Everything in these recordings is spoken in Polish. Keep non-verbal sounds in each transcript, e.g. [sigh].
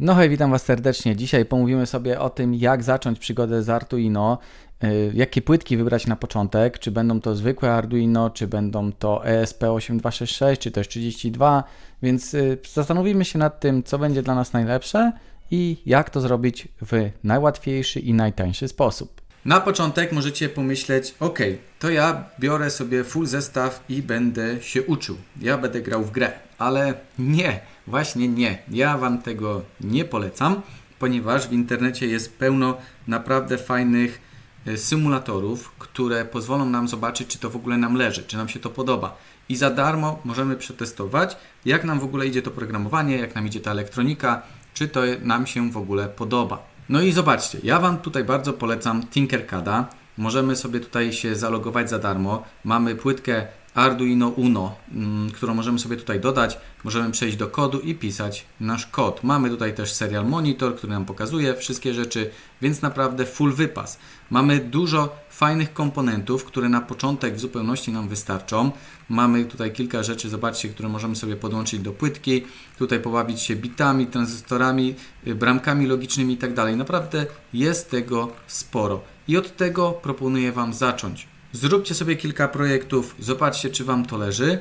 No hej, witam Was serdecznie. Dzisiaj pomówimy sobie o tym, jak zacząć przygodę z Arduino, y, jakie płytki wybrać na początek, czy będą to zwykłe Arduino, czy będą to E ESP8266, czy też 32, więc y, zastanowimy się nad tym, co będzie dla nas najlepsze i jak to zrobić w najłatwiejszy i najtańszy sposób. Na początek możecie pomyśleć, ok, to ja biorę sobie full zestaw i będę się uczył. Ja będę grał w grę. Ale nie, właśnie nie. Ja Wam tego nie polecam, ponieważ w internecie jest pełno naprawdę fajnych e, symulatorów, które pozwolą nam zobaczyć, czy to w ogóle nam leży, czy nam się to podoba. I za darmo możemy przetestować, jak nam w ogóle idzie to programowanie, jak nam idzie ta elektronika, czy to nam się w ogóle podoba. No i zobaczcie, ja Wam tutaj bardzo polecam Tinkercada. Możemy sobie tutaj się zalogować za darmo. Mamy płytkę Arduino Uno, mm, którą możemy sobie tutaj dodać. Możemy przejść do kodu i pisać nasz kod. Mamy tutaj też serial monitor, który nam pokazuje wszystkie rzeczy, więc naprawdę full wypas. Mamy dużo fajnych komponentów, które na początek w zupełności nam wystarczą. Mamy tutaj kilka rzeczy, zobaczcie, które możemy sobie podłączyć do płytki. Tutaj pobawić się bitami, tranzystorami, y, bramkami logicznymi i tak. Naprawdę jest tego sporo. I od tego proponuję Wam zacząć. Zróbcie sobie kilka projektów, zobaczcie, czy Wam to leży.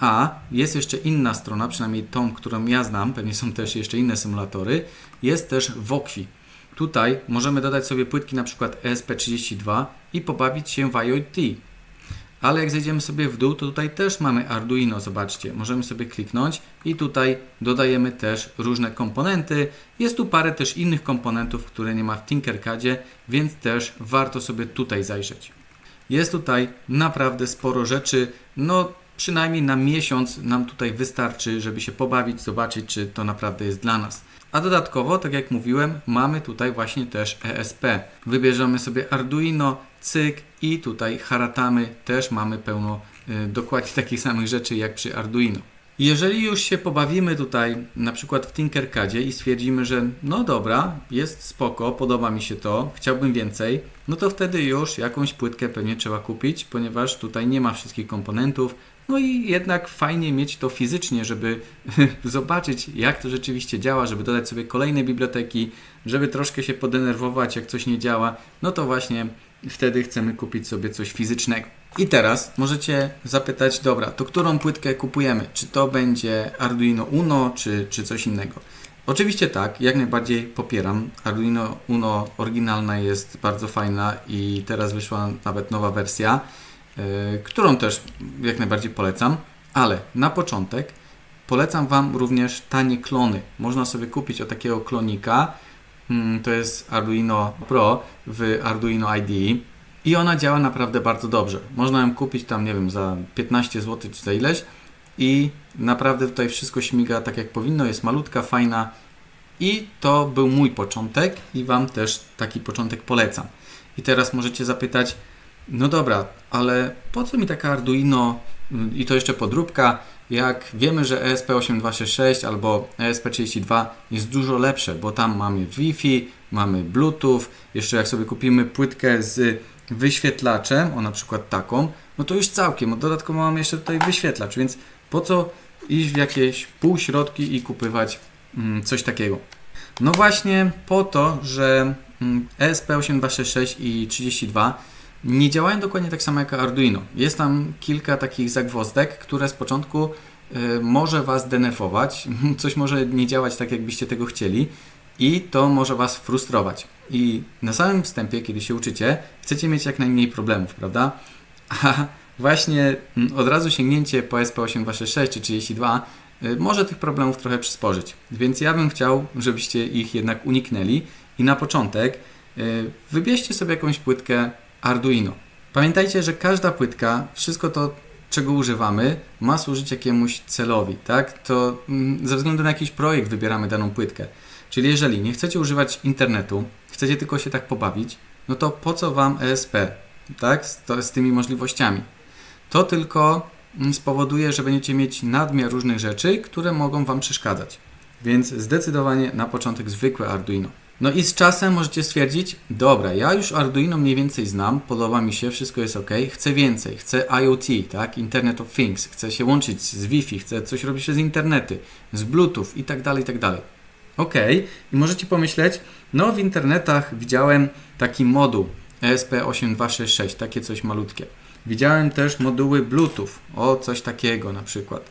A jest jeszcze inna strona, przynajmniej tą, którą ja znam, pewnie są też jeszcze inne symulatory. Jest też Wokwi. Tutaj możemy dodać sobie płytki na przykład ESP32 i pobawić się w IoT. Ale jak zejdziemy sobie w dół, to tutaj też mamy Arduino, zobaczcie. Możemy sobie kliknąć i tutaj dodajemy też różne komponenty. Jest tu parę też innych komponentów, które nie ma w Tinkercadzie, więc też warto sobie tutaj zajrzeć. Jest tutaj naprawdę sporo rzeczy. No, przynajmniej na miesiąc nam tutaj wystarczy, żeby się pobawić, zobaczyć, czy to naprawdę jest dla nas. A dodatkowo, tak jak mówiłem, mamy tutaj właśnie też ESP. Wybierzemy sobie Arduino, cyk i tutaj haratamy. Też mamy pełno y, dokładnie [laughs] takich samych rzeczy jak przy Arduino. Jeżeli już się pobawimy tutaj na przykład w Tinkercadzie i stwierdzimy, że no dobra, jest spoko, podoba mi się to, chciałbym więcej, no to wtedy już jakąś płytkę pewnie trzeba kupić, ponieważ tutaj nie ma wszystkich komponentów. No i jednak fajnie mieć to fizycznie, żeby [laughs] zobaczyć jak to rzeczywiście działa, żeby dodać sobie kolejne biblioteki, żeby troszkę się podenerwować jak coś nie działa, no to właśnie wtedy chcemy kupić sobie coś fizycznego. I teraz możecie zapytać, dobra, to którą płytkę kupujemy? Czy to będzie Arduino Uno, czy, czy coś innego? Oczywiście tak, jak najbardziej popieram. Arduino Uno oryginalna jest bardzo fajna i teraz wyszła nawet nowa wersja, yy, którą też jak najbardziej polecam, ale na początek polecam Wam również tanie klony. Można sobie kupić o takiego klonika, mm, to jest Arduino Pro w Arduino IDE i ona działa naprawdę bardzo dobrze. Można ją kupić tam, nie wiem, za 15 zł czy za ileś i naprawdę tutaj wszystko śmiga tak jak powinno, jest malutka, fajna i to był mój początek i Wam też taki początek polecam. I teraz możecie zapytać, no dobra, ale po co mi taka Arduino i to jeszcze podróbka, jak wiemy, że E ESP8266 albo E ESP32 jest dużo lepsze, bo tam mamy Wi-Fi, mamy Bluetooth, jeszcze jak sobie kupimy płytkę z wyświetlaczem, o na przykład taką, no to już całkiem, dodatkowo mamy jeszcze tutaj wyświetlacz, więc po co iść w jakieś półśrodki i kupywać mm, coś takiego? No właśnie po to, że mm, ESP8266 i 32 nie działają dokładnie tak samo jak Arduino. Jest tam kilka takich zagwozdek, które z początku y, może Was denerwować, [laughs] coś może nie działać tak, jakbyście tego chcieli i to może Was frustrować. I na samym wstępie, kiedy się uczycie, chcecie mieć jak najmniej problemów, prawda? [laughs] A właśnie mm, od razu sięgnięcie po SP8266 czy 32 y, może tych problemów trochę przysporzyć. Więc ja bym chciał, żebyście ich jednak uniknęli i na początek y, wybierzcie sobie jakąś płytkę Arduino. Pamiętajcie, że każda płytka, wszystko to, czego używamy, ma służyć jakiemuś celowi, tak? To mm, ze względu na jakiś projekt wybieramy daną płytkę. Czyli jeżeli nie chcecie używać internetu, chcecie tylko się tak pobawić, no to po co Wam ESP, tak? Z, to, z tymi możliwościami. To tylko mm, spowoduje, że będziecie mieć nadmiar różnych rzeczy, które mogą Wam przeszkadzać. Więc zdecydowanie na początek zwykłe Arduino. No i z czasem możecie stwierdzić, dobra, ja już Arduino mniej więcej znam, podoba mi się, wszystko jest ok, chcę więcej, chcę IoT, tak, Internet of Things, chcę się łączyć z Wi-Fi, chcę coś robić przez internety, z Bluetooth i tak dalej, i tak dalej. Ok, i możecie pomyśleć, no w internetach widziałem taki moduł ESP8266, takie coś malutkie. Widziałem też moduły Bluetooth, o coś takiego na przykład.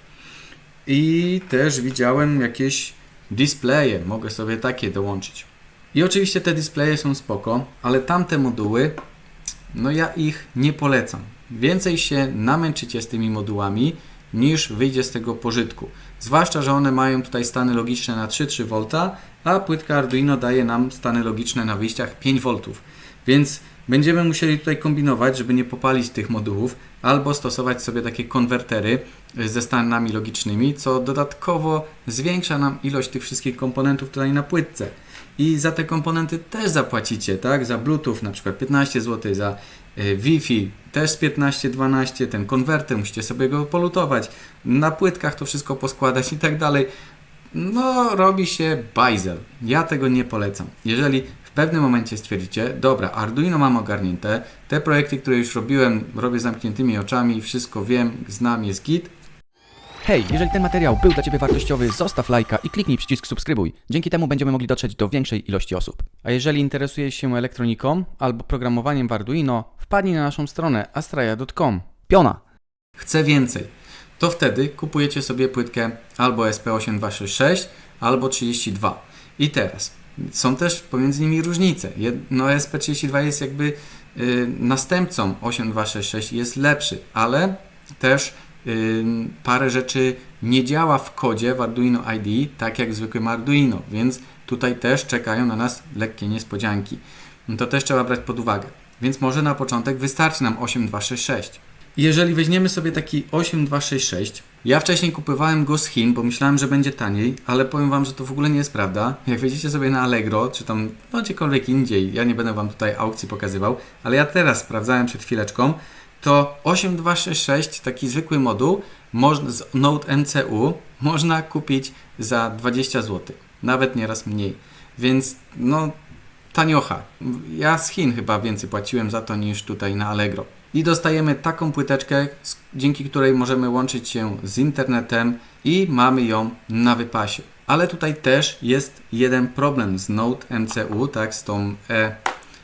I też widziałem jakieś displeje, mogę sobie takie dołączyć. I oczywiście te displeje są spoko, ale tamte moduły, no ja ich nie polecam. Więcej się namęczycie z tymi modułami, niż wyjdzie z tego pożytku. Zwłaszcza, że one mają tutaj stany logiczne na 3-3 V, a płytka Arduino daje nam stany logiczne na wyjściach 5 V. Więc będziemy musieli tutaj kombinować, żeby nie popalić tych modułów, albo stosować sobie takie konwertery ze stanami logicznymi, co dodatkowo zwiększa nam ilość tych wszystkich komponentów tutaj na płytce. I za te komponenty też zapłacicie, tak? Za Bluetooth na przykład 15 zł, za y, Wi-Fi też 15-12, ten konwerter musicie sobie go polutować, na płytkach to wszystko poskładać i tak dalej. No, robi się bajzel. Ja tego nie polecam. Jeżeli w pewnym momencie stwierdzicie, dobra, Arduino mam ogarnięte, te projekty, które już robiłem, robię zamkniętymi oczami, wszystko wiem, znam, jest git, Hej, jeżeli ten materiał był dla Ciebie wartościowy, zostaw lajka i kliknij przycisk subskrybuj. Dzięki temu będziemy mogli dotrzeć do większej ilości osób. A jeżeli interesujesz się elektroniką albo programowaniem w Arduino, wpadnij na naszą stronę astraja.com. Piona! Chcę więcej. To wtedy kupujecie sobie płytkę albo SP8266, albo 32. I teraz są też pomiędzy nimi różnice. No SP32 jest jakby yy, następcą 8266 jest lepszy, ale też parę rzeczy nie działa w kodzie w Arduino IDE, tak jak w zwykłym Arduino, więc tutaj też czekają na nas lekkie niespodzianki. To też trzeba brać pod uwagę. Więc może na początek wystarczy nam 8266. Jeżeli weźmiemy sobie taki 8266, ja wcześniej kupowałem go z Chin, bo myślałem, że będzie taniej, ale powiem Wam, że to w ogóle nie jest prawda. Jak wejdziecie sobie na Allegro, czy tam no gdziekolwiek indziej, ja nie będę Wam tutaj aukcji pokazywał, ale ja teraz sprawdzałem przed chwileczką, to 8266, taki zwykły moduł z Node MCU można kupić za 20 zł, nawet nieraz mniej. Więc no taniocha. Ja z Chin chyba więcej płaciłem za to niż tutaj na Allegro. I dostajemy taką płyteczkę, dzięki której możemy łączyć się z internetem i mamy ją na wypasie. Ale tutaj też jest jeden problem z Node MCU, tak, z tą, e,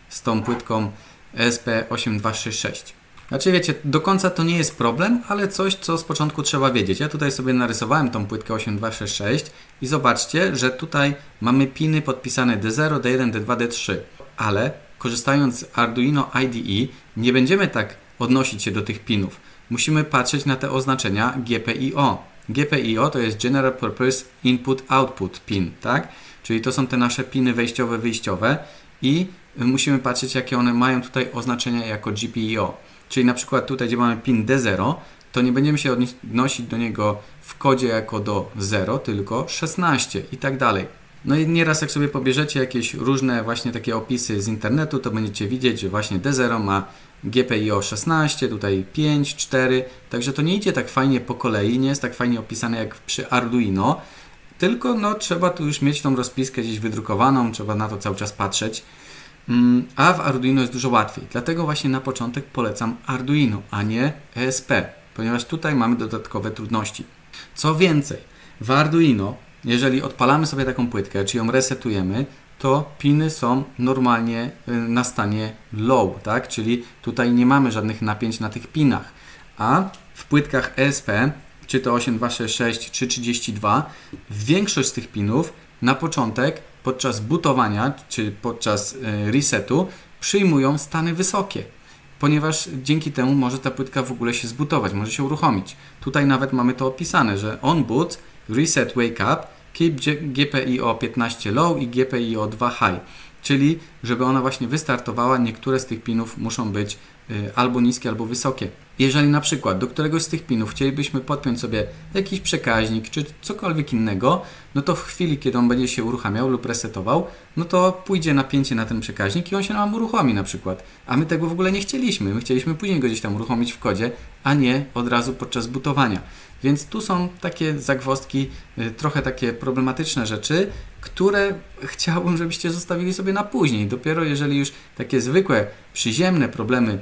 z tą płytką SP8266. Znaczy wiecie, do końca to nie jest problem, ale coś, co z początku trzeba wiedzieć. Ja tutaj sobie narysowałem tą płytkę 8266 i zobaczcie, że tutaj mamy piny podpisane D0, D1, D2, D3, ale korzystając z Arduino IDE nie będziemy tak odnosić się do tych pinów. Musimy patrzeć na te oznaczenia GPIO. GPIO to jest General Purpose Input Output Pin, tak? Czyli to są te nasze piny wejściowe, wyjściowe i musimy patrzeć, jakie one mają tutaj oznaczenia jako GPIO. Czyli na przykład tutaj, gdzie mamy pin D0, to nie będziemy się odnosić do niego w kodzie jako do 0, tylko 16 i tak dalej. No i nieraz jak sobie pobierzecie jakieś różne właśnie takie opisy z internetu, to będziecie widzieć, że właśnie D0 ma GPIO 16, tutaj 5, 4, także to nie idzie tak fajnie po kolei, nie jest tak fajnie opisane jak przy Arduino, tylko no trzeba tu już mieć tą rozpiskę gdzieś wydrukowaną, trzeba na to cały czas patrzeć. Mm, a w Arduino jest dużo łatwiej. Dlatego właśnie na początek polecam Arduino, a nie ESP, ponieważ tutaj mamy dodatkowe trudności. Co więcej, w Arduino, jeżeli odpalamy sobie taką płytkę, czy ją resetujemy, to piny są normalnie y, na stanie low, tak? Czyli tutaj nie mamy żadnych napięć na tych pinach. A w płytkach ESP, czy to 8266 czy 32, większość z tych pinów na początek podczas butowania czy podczas e, resetu przyjmują stany wysokie, ponieważ dzięki temu może ta płytka w ogóle się zbutować, może się uruchomić. Tutaj nawet mamy to opisane, że on boot, reset wake up, keep GPIO 15 low i GPIO 2 high. Czyli, żeby ona właśnie wystartowała, niektóre z tych pinów muszą być y, albo niskie, albo wysokie. Jeżeli na przykład do któregoś z tych pinów chcielibyśmy podpiąć sobie jakiś przekaźnik czy cokolwiek innego, no to w chwili, kiedy on będzie się uruchamiał lub resetował, no to pójdzie napięcie na ten przekaźnik i on się nam uruchomi na przykład. A my tego w ogóle nie chcieliśmy. My chcieliśmy później go gdzieś tam uruchomić w kodzie, a nie od razu podczas butowania. Więc tu są takie zagwozdki, y, trochę takie problematyczne rzeczy, które chciałbym, żebyście zostawili sobie na później. Dopiero jeżeli już takie zwykłe, przyziemne problemy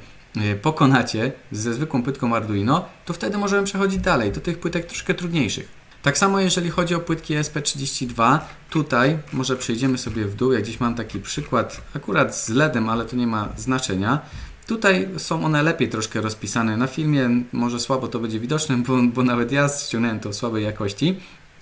pokonacie ze zwykłą płytką Arduino, to wtedy możemy przechodzić dalej do tych płytek troszkę trudniejszych. Tak samo jeżeli chodzi o płytki SP32, tutaj może przejdziemy sobie w dół, ja gdzieś mam taki przykład akurat z LEDem, ale to nie ma znaczenia. Tutaj są one lepiej troszkę rozpisane na filmie, może słabo to będzie widoczne, bo, bo nawet ja ściągnąłem to w słabej jakości,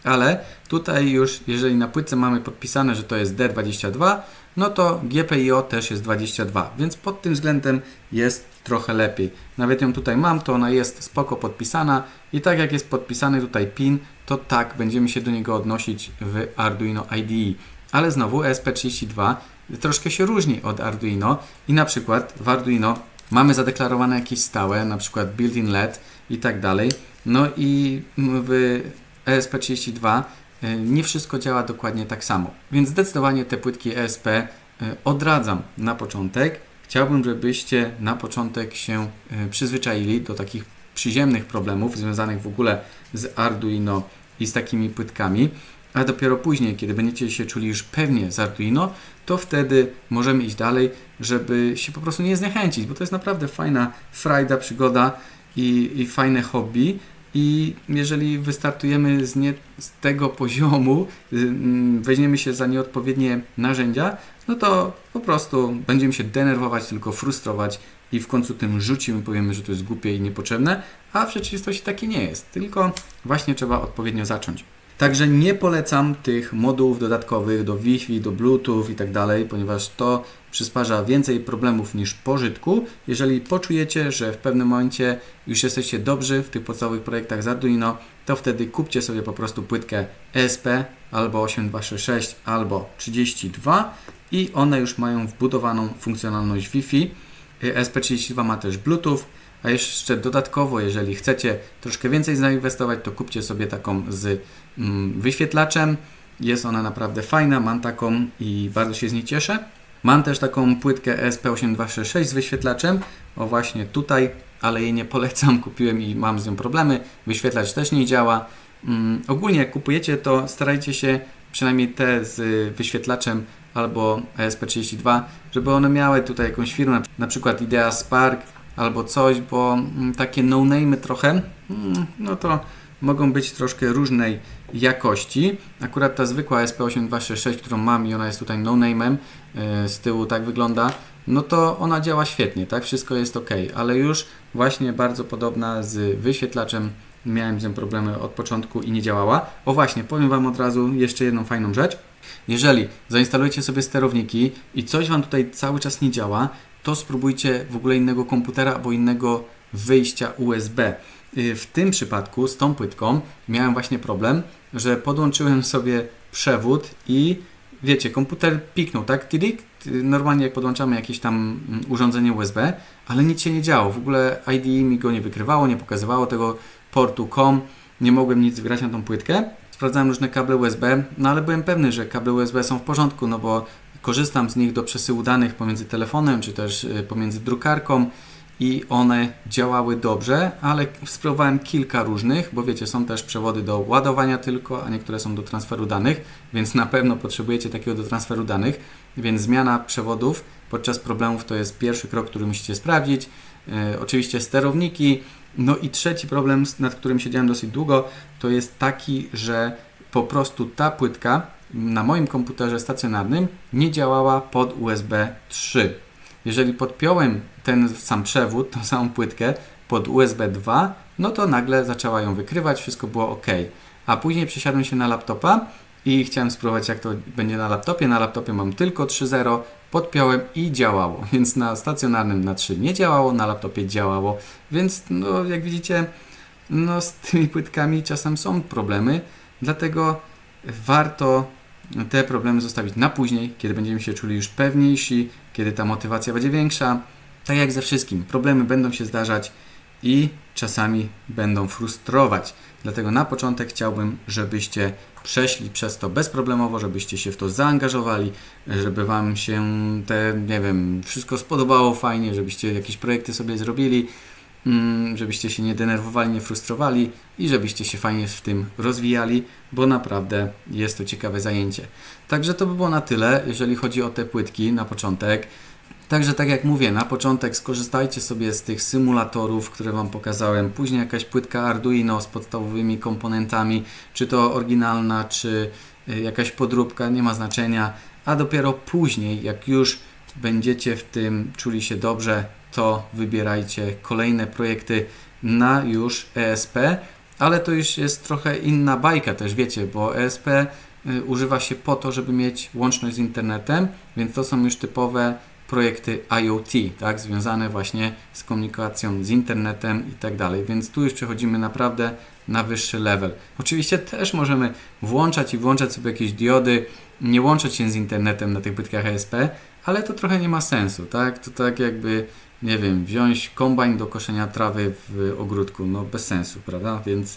ale tutaj już jeżeli na płytce mamy podpisane, że to jest D22, no to GPIO też jest 22, więc pod tym względem jest trochę lepiej. Nawet ją tutaj mam, to ona jest spoko podpisana i tak jak jest podpisany tutaj PIN, to tak będziemy się do niego odnosić w Arduino IDE. Ale znowu ESP32 troszkę się różni od Arduino i na przykład w Arduino mamy zadeklarowane jakieś stałe, na przykład built-in LED i tak dalej. No i w ESP32 y, nie wszystko działa dokładnie tak samo. Więc zdecydowanie te płytki ESP y, odradzam na początek. Chciałbym, żebyście na początek się y, przyzwyczaili do takich przyziemnych problemów związanych w ogóle z Arduino i z takimi płytkami, a dopiero później, kiedy będziecie się czuli już pewnie z Arduino, to wtedy możemy iść dalej, żeby się po prostu nie zniechęcić, bo to jest naprawdę fajna frajda, przygoda i, i fajne hobby. I jeżeli wystartujemy z, nie, z tego poziomu, y, mm, weźmiemy się za nieodpowiednie narzędzia, no to po prostu będziemy się denerwować, tylko frustrować i w końcu tym rzucimy, powiemy, że to jest głupie i niepotrzebne, a w rzeczywistości takie nie jest, tylko właśnie trzeba odpowiednio zacząć. Także nie polecam tych modułów dodatkowych do Wi-Fi, do Bluetooth i tak dalej, ponieważ to przysparza więcej problemów niż pożytku. Jeżeli poczujecie, że w pewnym momencie już jesteście dobrzy w tych podstawowych projektach z Arduino, to wtedy kupcie sobie po prostu płytkę ESP albo 8266 albo 32 i one już mają wbudowaną funkcjonalność Wi-Fi. ESP32 ma też Bluetooth, a jeszcze dodatkowo, jeżeli chcecie troszkę więcej zainwestować, to kupcie sobie taką z mm, wyświetlaczem. Jest ona naprawdę fajna, mam taką i bardzo się z niej cieszę. Mam też taką płytkę ESP8266 z wyświetlaczem, o właśnie tutaj, ale jej nie polecam, [laughs] kupiłem i mam z nią problemy. Wyświetlacz też nie działa. Mm, ogólnie jak kupujecie, to starajcie się przynajmniej te z wyświetlaczem albo ESP32, żeby one miały tutaj jakąś firmę, na przykład Idea Spark albo coś, bo mm, takie no-name trochę, mm, no to mogą być troszkę różnej jakości. Akurat ta zwykła SP8266, którą mam i ona jest tutaj no-name'em, yy, z tyłu tak wygląda, no to ona działa świetnie, tak? Wszystko jest ok, ale już właśnie bardzo podobna z wyświetlaczem miałem z nią problemy od początku i nie działała. O właśnie, powiem Wam od razu jeszcze jedną fajną rzecz. Jeżeli zainstalujecie sobie sterowniki i coś Wam tutaj cały czas nie działa, to spróbujcie w ogóle innego komputera albo innego wyjścia USB. Y, W tym przypadku z tą płytką miałem właśnie problem, że podłączyłem sobie przewód i wiecie, komputer piknął, tak? Tidik, normalnie jak podłączamy jakieś tam mm, urządzenie USB, ale nic się nie działo. W ogóle IDE mi go nie wykrywało, nie pokazywało tego portu COM, nie mogłem nic wgrać na tą płytkę. Sprawdzałem różne kable USB, no ale byłem pewny, że kable USB są w porządku, no bo korzystam z nich do przesyłu danych pomiędzy telefonem czy też y, pomiędzy drukarką i one działały dobrze, ale spróbowałem kilka różnych, bo wiecie, są też przewody do ładowania tylko, a niektóre są do transferu danych, więc na pewno potrzebujecie takiego do transferu danych, więc zmiana przewodów podczas problemów to jest pierwszy krok, który musicie sprawdzić. E, oczywiście sterowniki. No i trzeci problem, nad którym siedziałem dosyć długo, to jest taki, że po prostu ta płytka na moim komputerze stacjonarnym nie działała pod USB 3. Jeżeli podpiąłem ten sam przewód, tą samą płytkę pod USB 2, no to nagle zaczęła ją wykrywać, wszystko było ok. A później przesiadłem się na laptopa i chciałem spróbować, jak to będzie na laptopie. Na laptopie mam tylko 3.0, podpiąłem i działało. [laughs] Więc na stacjonarnym na 3 nie działało, na laptopie działało. Więc no, jak widzicie, no, z tymi płytkami czasem są problemy, dlatego warto te problemy zostawić na później, kiedy będziemy się czuli już pewniejsi, kiedy ta motywacja będzie większa. Tak jak ze wszystkim, problemy będą się zdarzać i czasami będą frustrować. Dlatego na początek chciałbym, żebyście przeszli przez to bezproblemowo, żebyście się w to zaangażowali, żeby Wam się te, nie wiem, wszystko spodobało fajnie, żebyście jakieś projekty sobie zrobili. Mm, żebyście się nie denerwowali, nie frustrowali i żebyście się fajnie w tym rozwijali, bo naprawdę jest to ciekawe zajęcie. Także to by było na tyle, jeżeli chodzi o te płytki na początek. Także tak jak mówię, na początek skorzystajcie sobie z tych symulatorów, które Wam pokazałem. Później jakaś płytka Arduino z podstawowymi komponentami, czy to oryginalna, czy y, jakaś podróbka, nie ma znaczenia. A dopiero później, jak już będziecie w tym czuli się dobrze, to wybierajcie kolejne projekty na już ESP, ale to już jest trochę inna bajka też, wiecie, bo ESP y, używa się po to, żeby mieć łączność z internetem, więc to są już typowe projekty IoT, tak, związane właśnie z komunikacją z internetem i tak dalej. Więc tu już przechodzimy naprawdę na wyższy level. Oczywiście też możemy włączać i włączać sobie jakieś diody, nie łączyć się z internetem na tych płytkach ESP, ale to trochę nie ma sensu, tak? To tak jakby, nie wiem, wziąć kombajn do koszenia trawy w ogródku, no bez sensu, prawda? Więc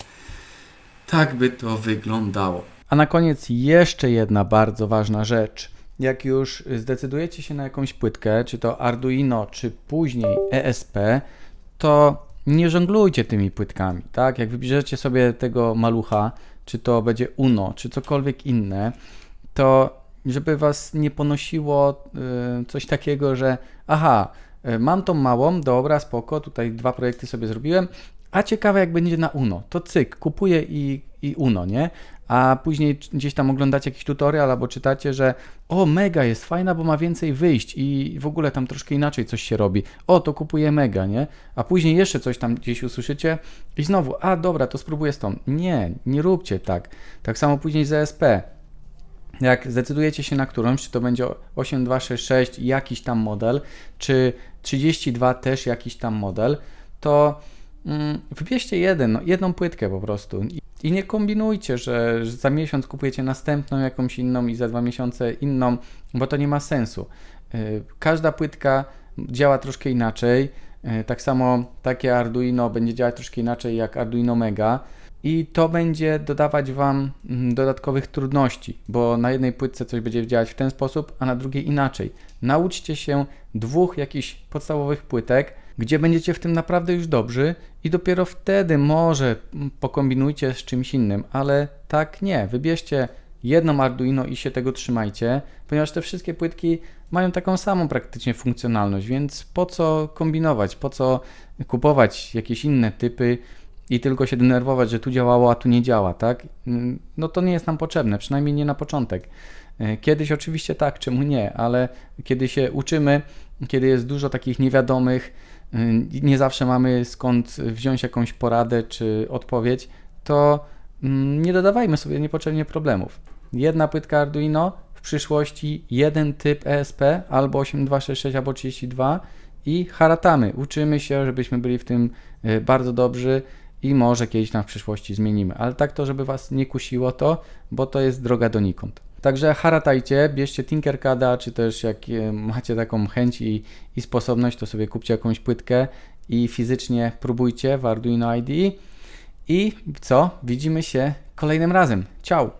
tak by to wyglądało. A na koniec jeszcze jedna bardzo ważna rzecz. Jak już zdecydujecie się na jakąś płytkę, czy to Arduino, czy później ESP, to nie żonglujcie tymi płytkami, tak? Jak wybierzecie sobie tego malucha, czy to będzie Uno, czy cokolwiek inne, to żeby was nie ponosiło y, coś takiego, że aha, mam tą małą, dobra, spoko, tutaj dwa projekty sobie zrobiłem, a ciekawe jak będzie na Uno, to cyk, kupuję i, i Uno, nie? A później gdzieś tam oglądacie jakiś tutorial albo czytacie, że o, mega jest fajna, bo ma więcej wyjść i w ogóle tam troszkę inaczej coś się robi. O, to kupuję mega, nie? A później jeszcze coś tam gdzieś usłyszycie i znowu, a dobra, to spróbuję z tą. Nie, nie róbcie tak. Tak samo później z ESP jak zdecydujecie się na którąś, czy to będzie 8266 jakiś tam model, czy 32 też jakiś tam model, to mm, wybierzcie jeden, no, jedną płytkę po prostu I, nie kombinujcie, że, że za miesiąc kupujecie następną jakąś inną i za dwa miesiące inną, bo to nie ma sensu. Y, Każda płytka działa troszkę inaczej. y, Tak samo takie Arduino będzie działać troszkę inaczej jak Arduino Mega i to będzie dodawać Wam mm, dodatkowych trudności, bo na jednej płytce coś będzie działać w ten sposób, a na drugiej inaczej. Nauczcie się dwóch jakichś podstawowych płytek, gdzie będziecie w tym naprawdę już dobrzy i dopiero wtedy może pokombinujcie z czymś innym, ale tak nie. Wybierzcie jedną Arduino i się tego trzymajcie, ponieważ te wszystkie płytki mają taką samą praktycznie funkcjonalność, więc po co kombinować, po co kupować jakieś inne typy, i tylko się denerwować, że tu działało, a tu nie działa, tak? No to nie jest nam potrzebne, przynajmniej nie na początek. E, Kiedyś oczywiście tak, czemu nie, ale kiedy się uczymy, kiedy jest dużo takich niewiadomych, y, nie zawsze mamy skąd wziąć jakąś poradę czy odpowiedź, to mm, nie dodawajmy sobie niepotrzebnie problemów. Jedna płytka Arduino, w przyszłości jeden typ ESP, albo 8266, albo 32 i haratamy. Uczymy się, żebyśmy byli w tym y, bardzo dobrzy i może kiedyś tam w przyszłości zmienimy. Ale tak to, żeby Was nie kusiło to, bo to jest droga donikąd. Także haratajcie, bierzcie Tinkercada, czy też jak e, macie taką chęć i, i sposobność, to sobie kupcie jakąś płytkę i fizycznie próbujcie w Arduino IDE. I co? Widzimy się kolejnym razem. Ciao!